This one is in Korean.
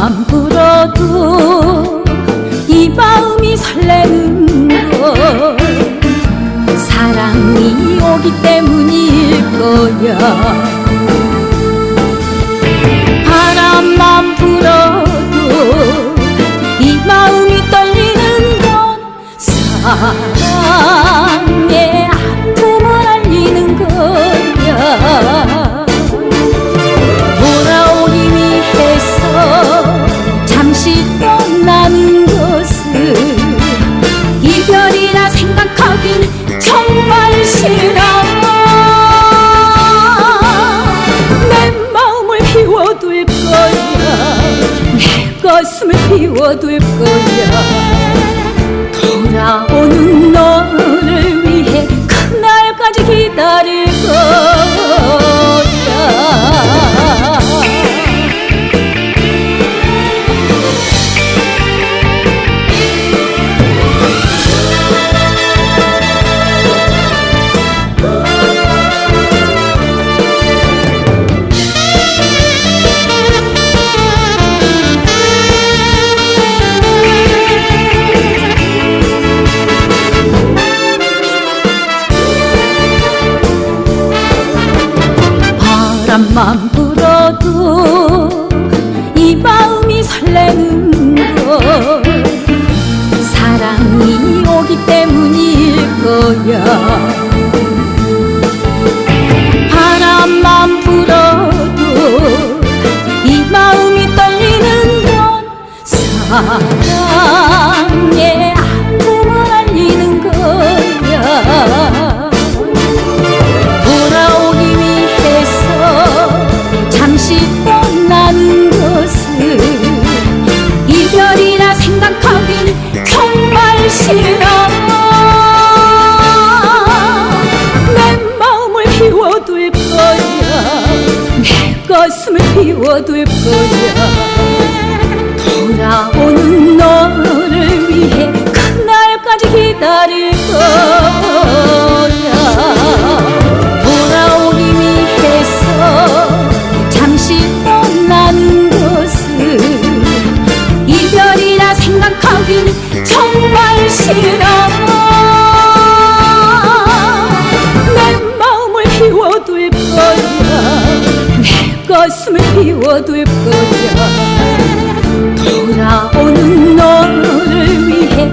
안 불어도 이 마음이 설레는 걸 사랑이 오기 때문일 거야. 비워둘 거야. 내 가슴을 비워둘 거야. 돌아오 가슴만 불어도 이 마음이 설레는 걸. 사랑이 오기 때문일 거야. 바람만 불어도 이 마음이 떨리는 건 사랑 没有我对不起 그리워둘 뿐이야. 돌아오는 너를 위해